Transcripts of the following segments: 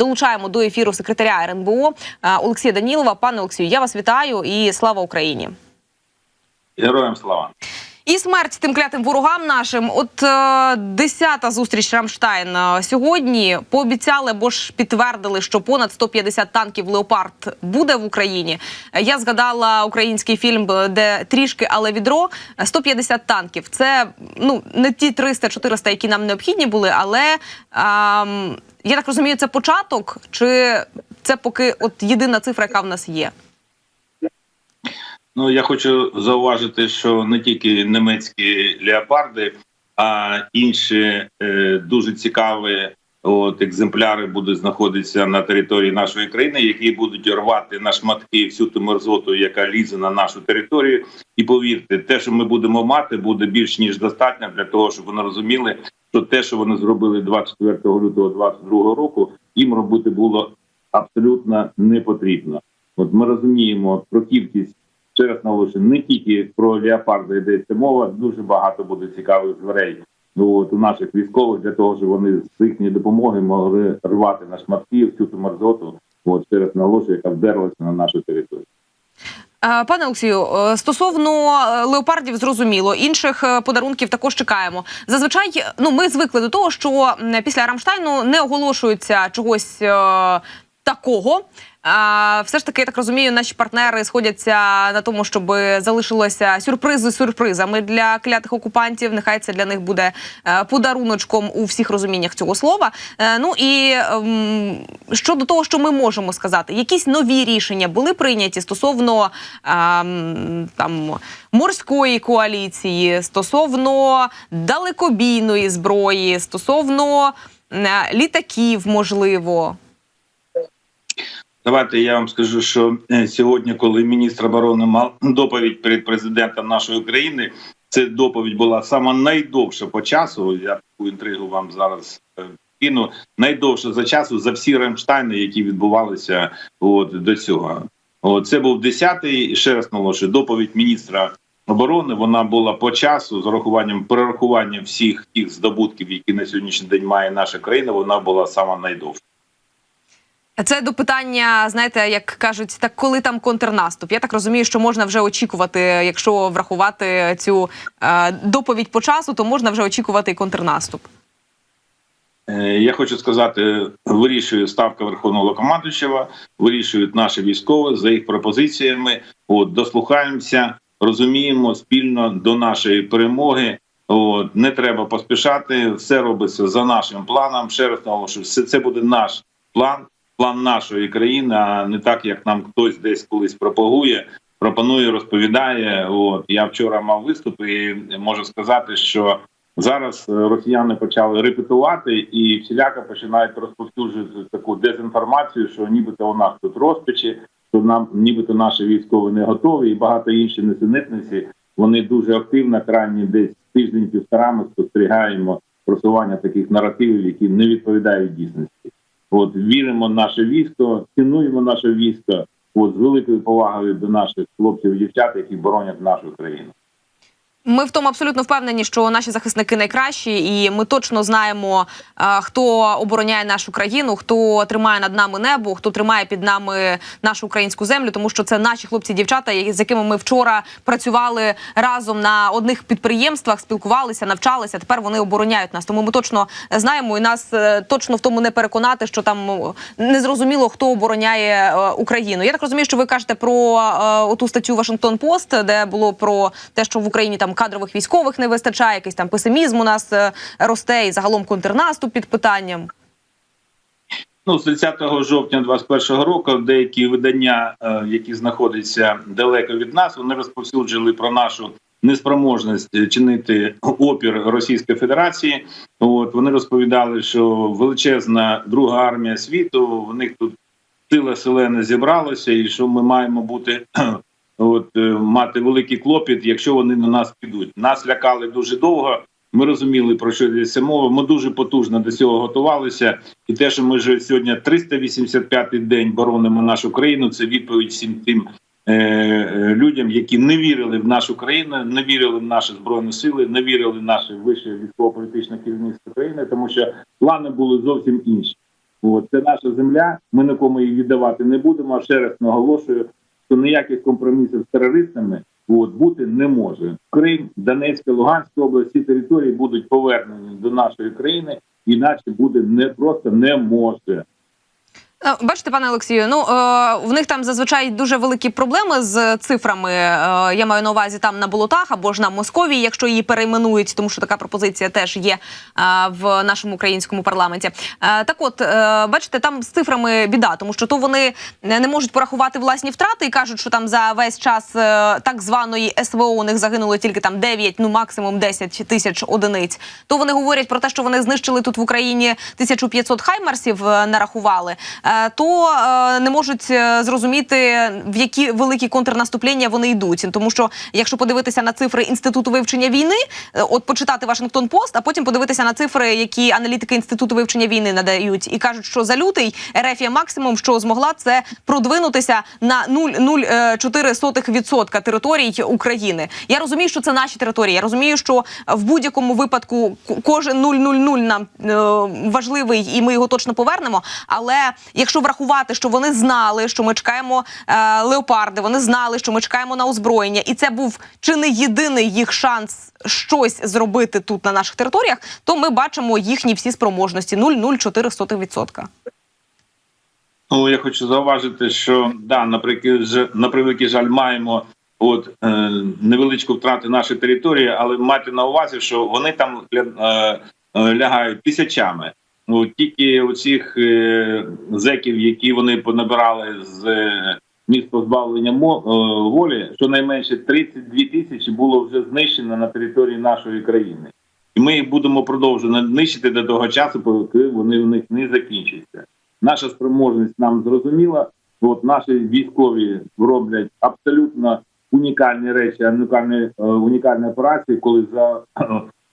долучаємо до ефіру секретаря РНБО е, Олексія Данілова. Пане Олексію, я вас вітаю і слава Україні. Героям слава. І смерть тим клятим ворогам нашим. От е, десята зустріч Рамштайн е, сьогодні пообіцяли, бо ж підтвердили, що понад 150 танків Леопард буде в Україні. Е, Я згадала український фільм, де трішки, але відро Е, 150 танків. Це ну не ті 300-400, які нам необхідні були, але ем, я так розумію, це початок, чи це поки от єдина цифра, яка в нас є. Ну я хочу зауважити, що не тільки німецькі леопарди, а інші е, дуже цікаві от, екземпляри будуть знаходитися на території нашої країни, які будуть рвати на шматки всю ту мерзоту, яка лізе на нашу територію. І повірте, те, що ми будемо мати, буде більш ніж достатньо для того, щоб вони розуміли, що те, що вони зробили 24 лютого 2022 року, їм робити було абсолютно не потрібно. От ми розуміємо про кількість ще раз не тільки про леопарди йдеться мова, дуже багато буде цікавих зверей ну, от, у наших військових для того, щоб вони з їхньої допомоги могли рвати на шматки всю ту мерзоту, от ще раз яка вдерлася на нашу територію. Пане Олексію, е, стосовно е, леопардів, зрозуміло, інших е, подарунків також чекаємо. Зазвичай, ну ми звикли до того, що після Рамштайну не оголошується чогось е, такого. Все ж таки, я так розумію, наші партнери сходяться на тому, щоб залишилося сюрпризи сюрпризами для клятих окупантів. Нехай це для них буде е, подаруночком у всіх розуміннях цього слова. Е, ну і ем, щодо того, що ми можемо сказати, якісь нові рішення були прийняті стосовно ем, там морської коаліції, стосовно далекобійної зброї, стосовно е, літаків, можливо. Давайте я вам скажу, що е, сьогодні, коли міністр оборони мав доповідь перед президентом нашої країни, це доповідь була сама найдовша по часу. Я таку інтригу вам зараз е, кину. Найдовша за часу за всі Ремштайни, які відбувалися от до цього. От це був 10-й, і ще раз наголошую, доповідь міністра оборони. Вона була по часу з урахуванням перерахування всіх тих здобутків, які на сьогоднішній день має наша країна. Вона була сама найдовша. Це до питання, знаєте, як кажуть, так коли там контрнаступ? Я так розумію, що можна вже очікувати, якщо врахувати цю е, доповідь по часу, то можна вже очікувати і контрнаступ. Е, Я хочу сказати, вирішує ставка Верховного Локомандуючого, вирішують наші військові за їх пропозиціями. От дослухаємося, розуміємо спільно до нашої перемоги. От не треба поспішати, все робиться за нашим планом. Ще раз наголошую, все це буде наш план, план нашої країни, а не так, як нам хтось десь колись пропагує, пропонує, розповідає. От я вчора мав виступ і можу сказати, що Зараз е, росіяни почали репетувати і всіляко починають розповсюджувати таку дезінформацію, що нібито у нас тут розпачі, що нам нібито наші військові не готові, і багато інші несенітниці. Вони дуже активно, крайні десь тиждень-півтора ми спостерігаємо просування таких наративів, які не відповідають дійсності. От віримо в наше військо, цінуємо наше військо. От з великою повагою до наших хлопців і дівчат, які боронять нашу країну. Ми в тому абсолютно впевнені, що наші захисники найкращі, і ми точно знаємо, е, хто обороняє нашу країну, хто тримає над нами небо, хто тримає під нами нашу українську землю, тому що це наші хлопці, і дівчата, з якими ми вчора працювали разом на одних підприємствах, спілкувалися, навчалися. Тепер вони обороняють нас. Тому ми точно знаємо, і нас е, точно в тому не переконати, що там е, незрозуміло, хто обороняє Україну. Я так розумію, що ви кажете про оту статтю Вашингтон Пост, де було про те, що в Україні там кадрових військових не вистачає, якийсь там песимізм у нас е, росте, і загалом контрнаступ під питанням. Ну, з 30 жовтня 2021 року деякі видання, е, які знаходяться далеко від нас, вони розповсюджили про нашу неспроможність чинити опір Російської Федерації. От вони розповідали, що величезна друга армія світу, в них тут сила селена зібралася, і що ми маємо бути. От е, мати великий клопіт, якщо вони на нас підуть. Нас лякали дуже довго. Ми розуміли про що йдеться мова. Ми дуже потужно до цього готувалися, і те, що ми вже сьогодні 385-й день боронимо нашу країну, це відповідь всім тим е, е, людям, які не вірили в нашу країну, не вірили в наші збройні сили, не вірили в наше вище військово-політичне керівництво країни, тому що плани були зовсім інші. От це наша земля. Ми нікому її віддавати не будемо. Ще раз наголошую, що ніяких компромісів з терористами от, бути не може. Крим, Донецька, Луганська область, ці території будуть повернені до нашої країни, іначе буде не просто не може. Е, Бачите, пане Олексію, ну е, в них там зазвичай дуже великі проблеми з цифрами. Е, я маю на увазі там на болотах або ж на Московії, якщо її перейменують, тому що така пропозиція теж є в нашому українському парламенті. Так, от бачите, там з цифрами біда, тому що то вони не можуть порахувати власні втрати і кажуть, що там за весь час так званої СВО у них загинуло тільки там 9, ну максимум 10 тисяч одиниць. То вони говорять про те, що вони знищили тут в Україні 1500 хаймарсів, нарахували. Е, то е, не можуть е, зрозуміти в які великі контрнаступлення вони йдуть. Тому що якщо подивитися на цифри інституту вивчення війни, от почитати Вашингтон Пост, а потім подивитися на цифри, які аналітики інституту вивчення війни надають, і кажуть, що за лютий Ерефія максимум, що змогла, це продвинутися на 0,04% територій України. Я розумію, що це наші території. Я розумію, що в будь-якому випадку кожен 0,00 нам важливий, і ми його точно повернемо. Але якщо врахувати, що вони знали, що ми чекаємо е, леопарди, вони знали, що ми чекаємо на озброєння, і це був чи не єдиний їх шанс щось зробити тут на наших територіях, то ми бачимо їхні всі спроможності 0,04%. Ну, я хочу зауважити, що да, на превеликий жаль, маємо от е, невеличку втрату нашої території, але мати на увазі, що вони там е, е, лягають тисячами. Ну тільки оцих е, зеків, які вони понабирали з е, міст позбавлення мо- е, волі, щонайменше 32 тисячі було вже знищено на території нашої країни, і ми їх будемо продовжувати нищити до того часу, поки вони в них не закінчаться наша спроможність нам зрозуміла. От наші військові роблять абсолютно унікальні речі, унікальні, е, унікальні операції, коли за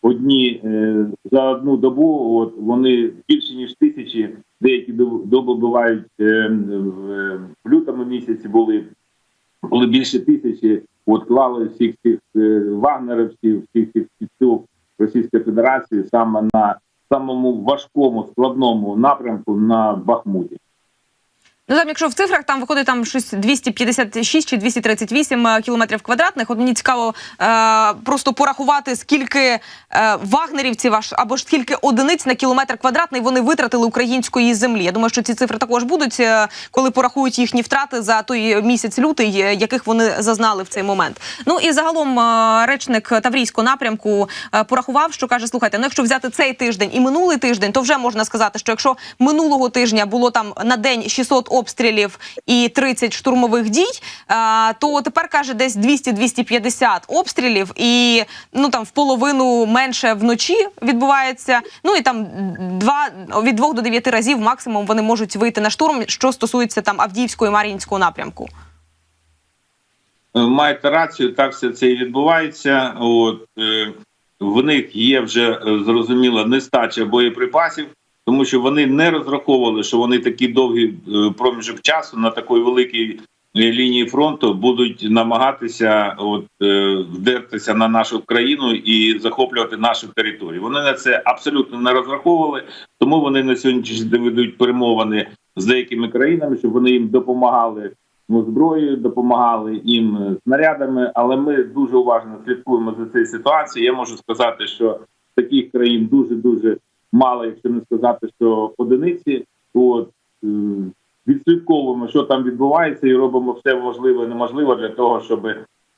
одні е, за одну добу от вони більше ніж тисячі, деякі доби бувають е, в, е, лютому місяці були, були більше тисячі. От клали всіх цих вагнерівців, всіх цих спеців Російської Федерації саме на самому важкому складному напрямку на Бахмуті. Ну там, якщо в цифрах там виходить там щось 256 чи 238 е, кілометрів квадратних, от мені цікаво е, просто порахувати, скільки е, вагнерівців аж або ж скільки одиниць на кілометр квадратний вони витратили української землі. Я думаю, що ці цифри також будуть, е, коли порахують їхні втрати за той місяць лютий, е, яких вони зазнали в цей момент. Ну і загалом е, речник Таврійського напрямку е, порахував, що каже: слухайте, ну якщо взяти цей тиждень і минулий тиждень, то вже можна сказати, що якщо минулого тижня було там на день 600 обстрілів і 30 штурмових дій, е, то тепер каже десь 200-250 обстрілів, і ну там в половину менше вночі відбувається. Ну і там два від 2 до 9 разів максимум вони можуть вийти на штурм, що стосується там Авдіївського і Мар'їнського напрямку. Е, Маєте рацію, так все це і відбувається. От е, в них є вже е, зрозуміло нестача боєприпасів, тому що вони не розраховували, що вони такий довгий е, проміжок часу на такій великій е, лінії фронту будуть намагатися от е, вдертися на нашу країну і захоплювати нашу територію. Вони на це абсолютно не розраховували, тому вони на сьогоднішній день ведуть перемовини з деякими країнами, щоб вони їм допомагали ну, зброєю, допомагали їм снарядами. Але ми дуже уважно слідкуємо за цією ситуацією. Я можу сказати, що таких країн дуже дуже мало, якщо не сказати, що одиниці. От відслідковуємо, що там відбувається, і робимо все можливе і неможливе для того, щоб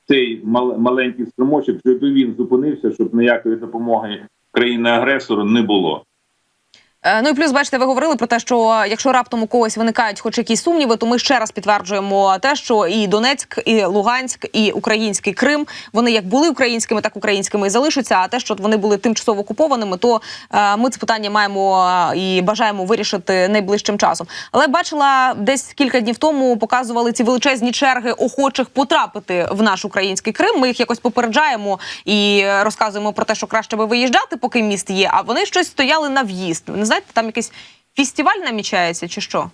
цей мал- маленький струмочок, щоб він зупинився, щоб ніякої допомоги країни-агресору не було. Е, Ну і плюс, бачите, ви говорили про те, що якщо раптом у когось виникають хоч якісь сумніви, то ми ще раз підтверджуємо те, що і Донецьк, і Луганськ, і український Крим вони як були українськими, так українськими і залишаться. А те, що вони були тимчасово окупованими, то е, ми це питання маємо е, і бажаємо вирішити найближчим часом. Але бачила десь кілька днів тому показували ці величезні черги охочих потрапити в наш український Крим. Ми їх якось попереджаємо і е, розказуємо про те, що краще би виїжджати, поки міст є. А вони щось стояли на в'їзд. Знаєте, там якийсь фестиваль намічається чи що?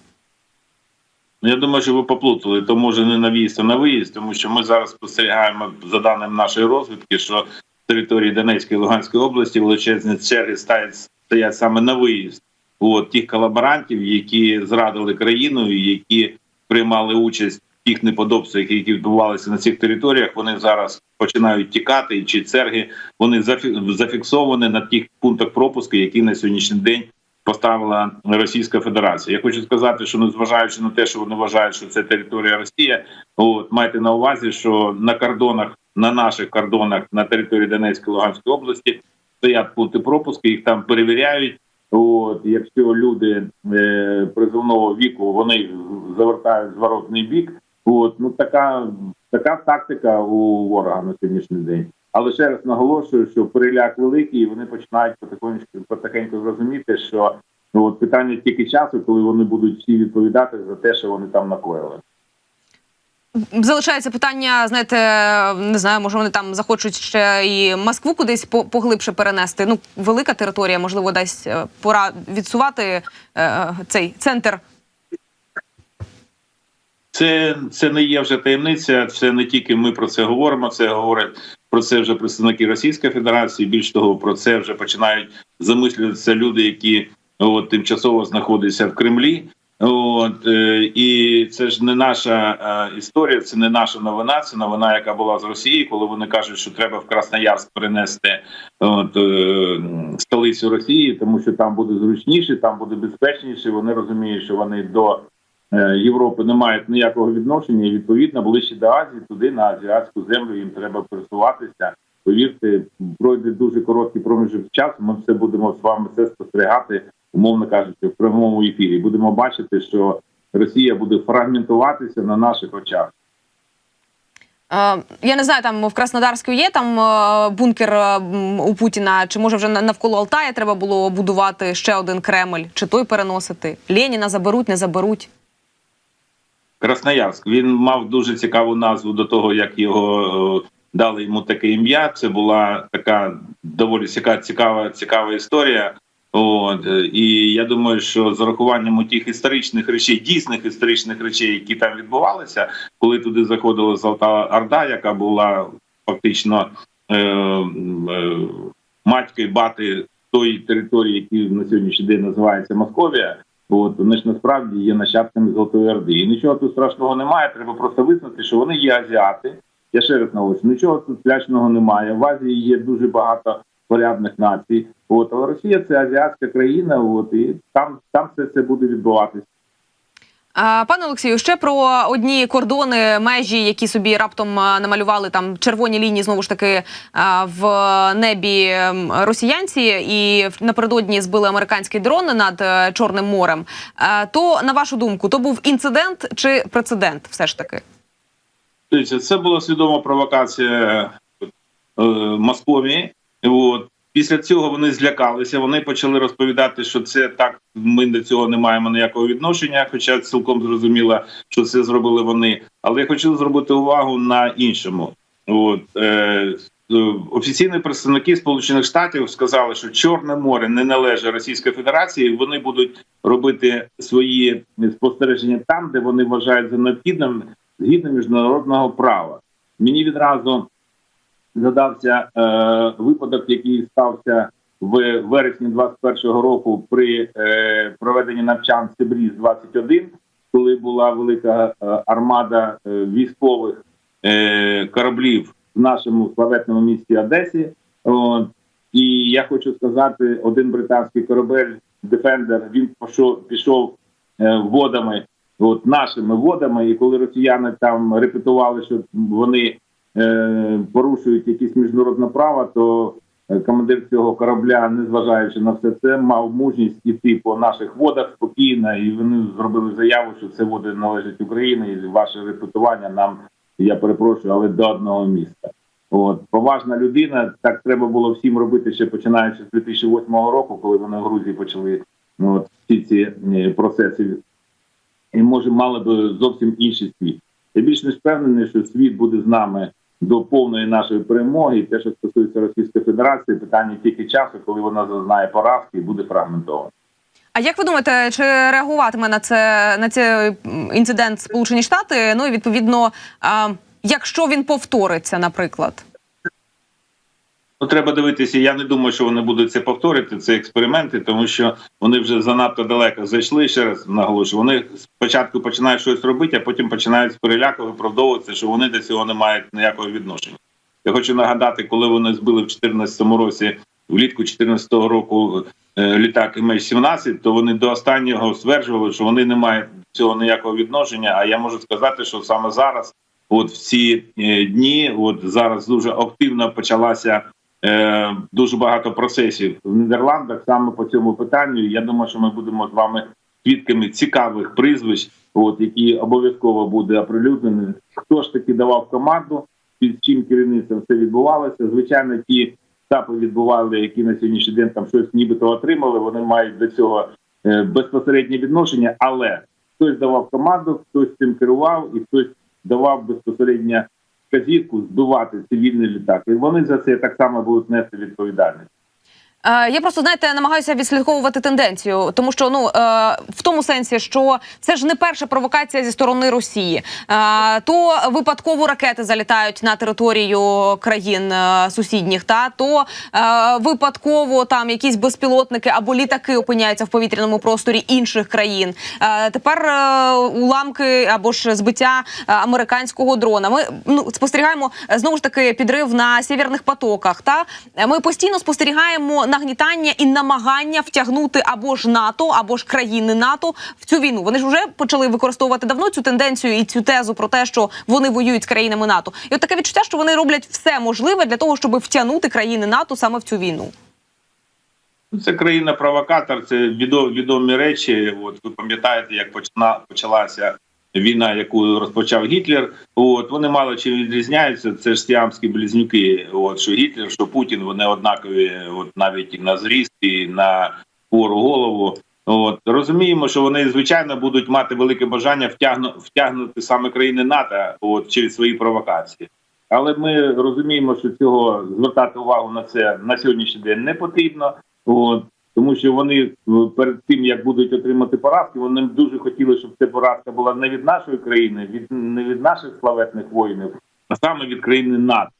Ну, Я думаю, що ви поплутали, то може не на в'їзд, а на виїзд, тому що ми зараз спостерігаємо за даними нашої розвідки, що території Донецької і Луганської області величезні черги стоять, стоять саме на виїзд. от тих колаборантів, які зрадили країну, які приймали участь в тих неподобствах, які відбувалися на цих територіях. Вони зараз починають тікати, і чи церги вони зафі- зафіксовані на тих пунктах пропуску, які на сьогоднішній день поставила Російська Федерація. Я хочу сказати, що незважаючи на те, що вони вважають, що це територія Росії, от майте на увазі, що на кордонах, на наших кордонах на території Донецької Луганської області стоять пункти пропуску, їх там перевіряють. От якщо люди е, призовного віку вони завертають зворотний бік, от ну така така тактика у ворога на сьогоднішній день. Але ще раз наголошую, що переляк великий, і вони починають потихоньку потихеньку зрозуміти, що ну от питання тільки часу, коли вони будуть всі відповідати за те, що вони там накоїли. Залишається питання, знаєте, не знаю, може вони там захочуть ще і Москву кудись поглибше перенести. Ну, велика територія, можливо, дасть е, пора відсувати е, цей центр. Це, це не є вже таємниця. Це не тільки ми про це говоримо. Це говорять про це вже представники Російської Федерації. Більш того, про це вже починають замислюватися люди, які от тимчасово знаходяться в Кремлі. От е, і це ж не наша е, історія, це не наша новина. Це новина, яка була з Росії, коли вони кажуть, що треба в Красноярськ перенести от, е, столицю Росії, тому що там буде зручніше, там буде безпечніше. Вони розуміють, що вони до Європи не мають ніякого відношення, і відповідно ближче до Азії, туди на азіатську землю їм треба пересуватися. Повірте, пройде дуже короткий проміжок часу. Ми все будемо з вами це спостерігати, умовно кажучи, в прямому ефірі. Будемо бачити, що Росія буде фрагментуватися на наших очах. Е, я не знаю, там в Краснодарську є там е, бункер е, у Путіна, чи може вже навколо Алтая треба було будувати ще один Кремль, чи той переносити? Леніна заберуть, не заберуть. Красноярськ. Він мав дуже цікаву назву до того, як його е, дали йому таке ім'я. Це була така доволі цікава, цікава, історія. От е, і я думаю, що з урахуванням тих історичних речей, дійсних історичних речей, які там відбувалися, коли туди заходила Золота Орда, яка була фактично е, е, матькою бати тої території, які на сьогоднішній день називається Московія. От вони ж насправді є нащадками Золотої Орди. І нічого тут страшного немає. Треба просто визнати, що вони є азіати. Я ще раз наголошую, нічого тут плячного немає. В Азії є дуже багато порядних націй. От але Росія це азіатська країна. От і там, там все це буде відбуватися. Пане Олексію, ще про одні кордони, межі, які собі раптом намалювали там червоні лінії, знову ж таки в небі росіянці, і напередодні збили американський дрон над е, Чорним морем. То на вашу думку, то був інцидент чи прецедент, все ж таки? Це була свідома провокація е, Московії. От. Після цього вони злякалися. Вони почали розповідати, що це так. Ми до цього не маємо ніякого відношення, хоча цілком зрозуміло, що це зробили вони. Але я хочу зробити увагу на іншому. От е, офіційні представники Сполучених Штатів сказали, що Чорне море не належить Російській Федерації. Вони будуть робити свої спостереження там, де вони вважають за необхідним згідно міжнародного права. Мені відразу згадався е, випадок, який стався в вересні 21-го року при е, проведенні навчань Сибріз 21 коли була велика е, армада е, військових е, кораблів в нашому славетному місті Одесі. От. І я хочу сказати, один британський корабель Defender, він пішов, пішов е, водами, от нашими водами. І коли росіяни там репетували, що вони порушують якісь міжнародне право, то е, командир цього корабля, незважаючи на все це, мав мужність іти по наших водах спокійно, і вони зробили заяву, що це води належать Україні, і ваше репетування нам, я перепрошую, але до одного міста. От поважна людина, так треба було всім робити ще починаючи з 2008 року, коли вони в Грузії почали ну, от, всі ці е, процеси. І може мали би зовсім інший світ. Я більш не впевнений, що світ буде з нами до повної нашої перемоги. І те, що стосується Російської Федерації, питання тільки часу, коли вона зазнає поразки і буде фрагментована. А як ви думаєте, чи реагуватиме на це на цей інцидент Сполучені Штати? Ну і відповідно, якщо він повториться, наприклад? Ну, треба дивитися. Я не думаю, що вони будуть це повторити. Це експерименти, тому що вони вже занадто далеко зайшли. Ще раз наголошую. Вони спочатку починають щось робити, а потім починають з переляку виправдовуватися, що вони до цього не мають ніякого відношення. Я хочу нагадати, коли вони збили в 2014 році, влітку 2014 року е, літак МH17, то вони до останнього стверджували, що вони не мають цього ніякого відношення. А я можу сказати, що саме зараз, от в ці е, дні, от зараз дуже активно почалася е, дуже багато процесів в Нідерландах саме по цьому питанню. Я думаю, що ми будемо з вами свідками цікавих прізвищ, от які обов'язково буде оприлюднені. Хто ж таки давав команду, під чим керівництвом все відбувалося? Звичайно, ті етапи відбували, які на сьогоднішній день там щось нібито отримали. Вони мають до цього е, безпосереднє відношення, але хтось давав команду, хтось цим керував і хтось давав безпосередньо вказівку збивати цивільний літак. І вони за це так само будуть нести відповідальність. Е, Я просто знаєте намагаюся відслідковувати тенденцію, тому що ну е, в тому сенсі, що це ж не перша провокація зі сторони Росії. Е, То випадково ракети залітають на територію країн сусідніх, та то випадково там якісь безпілотники або літаки опиняються в повітряному просторі інших країн. Тепер уламки або ж збиття американського дрона. Ми ну спостерігаємо знову ж таки підрив на сєвєрних потоках. Та ми постійно спостерігаємо нагнітання і намагання втягнути або ж НАТО, або ж країни НАТО в цю війну. Вони ж вже почали використовувати давно цю тенденцію і цю тезу про те, що вони воюють з країнами НАТО. І от таке відчуття, що вони роблять все можливе для того, щоб втягнути країни НАТО саме в цю війну. Ну, Це країна-провокатор, це відомі речі. От ви пам'ятаєте, як почна почалася війна, яку розпочав Гітлер. От вони мало чим відрізняються. Це ж сіамські близнюки. От що Гітлер, що Путін, вони однакові, от навіть і на зріст, і на хвору голову. От розуміємо, що вони звичайно будуть мати велике бажання втягну, втягнути саме країни НАТО от через свої провокації. Але ми розуміємо, що цього звертати увагу на це на сьогоднішній день не потрібно. От тому що вони е, перед тим як будуть отримати поразки, вони дуже хотіли, щоб ця поразка була не від нашої країни, від не від наших славетних воїнів, а саме від країни НАТО.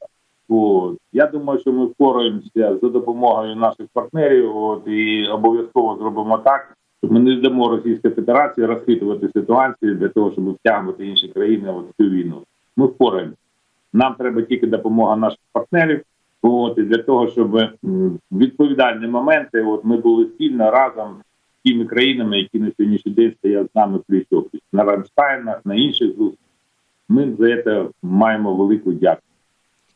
От я думаю, що ми впораємося за допомогою наших партнерів. От і обов'язково зробимо так, щоб ми не дамо Російській Федерації розхитувати ситуацію для того, щоб втягнути інші країни в цю війну. Ми впораємося. Нам треба тільки допомога наших партнерів. От і для того, щоб відповідальні моменти, от ми були спільно разом з тими країнами, які на сьогоднішній день стоять з нами пліч опліч на Рамштайнах, на інших зустрічах. Ми за це маємо велику дяку.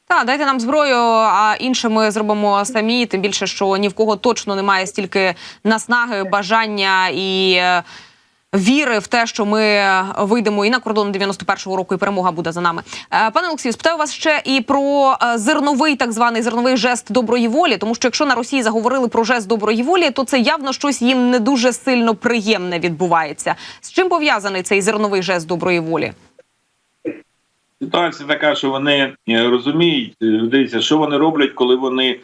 Так, дайте нам зброю, а інше ми зробимо самі. Тим більше, що ні в кого точно немає стільки наснаги, бажання і. Віри в те, що ми вийдемо і на кордон 91-го року, і перемога буде за нами. Е, Пане Олексію, спитаю вас ще і про е, зерновий так званий зерновий жест доброї волі. Тому що якщо на Росії заговорили про жест доброї волі, то це явно щось їм не дуже сильно приємне відбувається. З чим пов'язаний цей зерновий жест доброї волі? Ситуація така, що вони е, розуміють, дивіться, що вони роблять, коли вони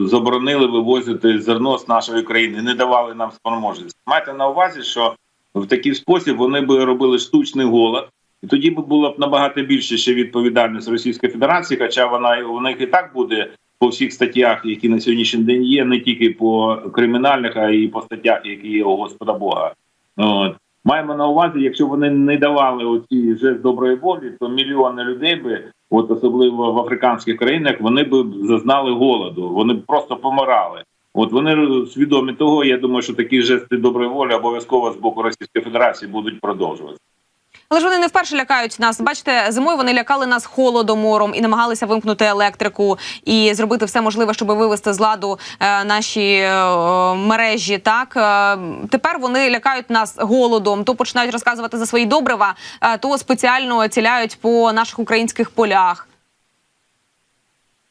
заборонили вивозити зерно з нашої країни, не давали нам спроможності. Майте на увазі, що в такий спосіб вони би робили штучний голод, і тоді б було б набагато більше ще відповідальність Російської Федерації, хоча вона у них і так буде по всіх статтях, які на сьогоднішній день є, не тільки по кримінальних, а й по статтях, які є у Господа Бога. От. Маємо на увазі, якщо вони не давали оці жест доброї волі, то мільйони людей би, от особливо в африканських країнах, вони б зазнали голоду, вони б просто помирали. От вони свідомі того. Я думаю, що такі жести доброї волі обов'язково з боку Російської Федерації будуть продовжуватися. Але ж вони не вперше лякають нас. Бачите, зимою вони лякали нас холодомором і намагалися вимкнути електрику і зробити все можливе, щоб вивести з ладу е, наші е, мережі. Так е, тепер вони лякають нас голодом. То починають розказувати за свої добрива, е, то спеціально ціляють по наших українських полях.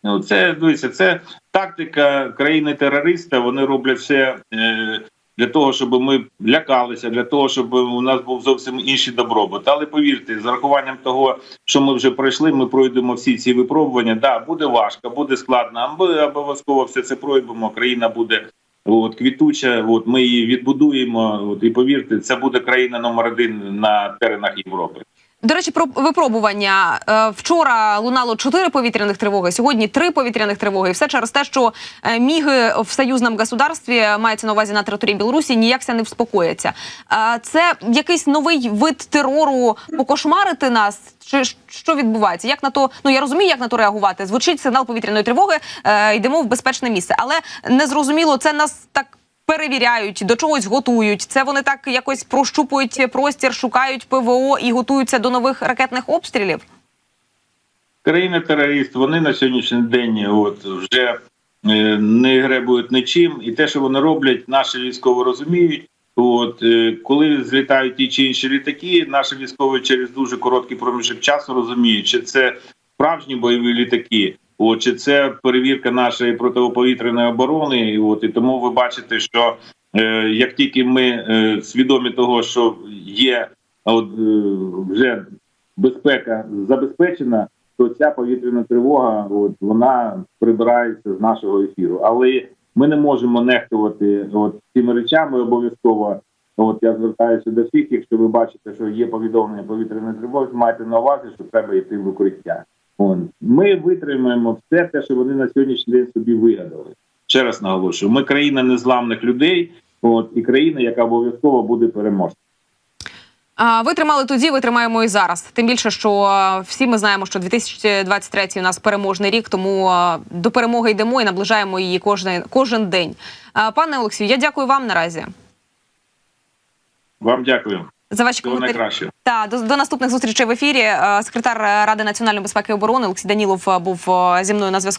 Ну, це дивіться, це тактика країни-терориста. Вони роблять все е, для того, щоб ми лякалися, для того, щоб у нас був зовсім інший добробут. Але повірте, з рахуванням того, що ми вже пройшли, ми пройдемо всі ці випробування. Да, буде важко, буде складно. Ми обов'язково все це пройдемо. Країна буде. От квітуча, от ми її відбудуємо. От і повірте, це буде країна номер один на теренах Європи. До речі, про випробування Е, вчора лунало чотири повітряних тривоги. Сьогодні три повітряних тривоги. Все через те, що е, міги в союзному государстві мається на увазі на території Білорусі, ніякся не вспокояться. Е, Це якийсь новий вид терору покошмарити нас. Чи що відбувається? Як на то? Ну я розумію, як на то реагувати. Звучить сигнал повітряної тривоги. Е, йдемо в безпечне місце, але не зрозуміло, це нас так перевіряють, до чогось готують. Це вони так якось прощупують простір, шукають ПВО і готуються до нових ракетних обстрілів. країни-терорист, вони на сьогоднішній день от вже е, не гребують нічим, і те, що вони роблять, наші військові розуміють. От е, коли злітають ті чи інші літаки, наші військові через дуже короткий проміжок часу розуміють, чи це справжні бойові літаки, от чи це перевірка нашої протиповітряної оборони. І от і тому ви бачите, що е, як тільки ми е, свідомі того, що є от е, вже безпека забезпечена, то ця повітряна тривога, от вона прибирається з нашого ефіру. Але ми не можемо нехтувати от цими речами обов'язково. От я звертаюся до всіх, якщо ви бачите, що є повідомлення повітряної тривоги, майте на увазі, що треба йти в укриття. Ми витримаємо все те, що вони на сьогоднішній день собі вигадали. Ще раз наголошую: ми країна незламних людей, от і країна, яка обов'язково буде переможцем. Витримали тоді, витримаємо і зараз. Тим більше, що всі ми знаємо, що 2023 у нас переможний рік, тому до перемоги йдемо і наближаємо її кожен, кожен день. Пане Олексію, я дякую вам наразі Вам дякую. За ваші До коментарі. найкращого. Та до, до наступних зустрічей в ефірі. Е, Секретар Ради національної безпеки і оборони Олексій Данілов е, був е, зі мною на зв'язку.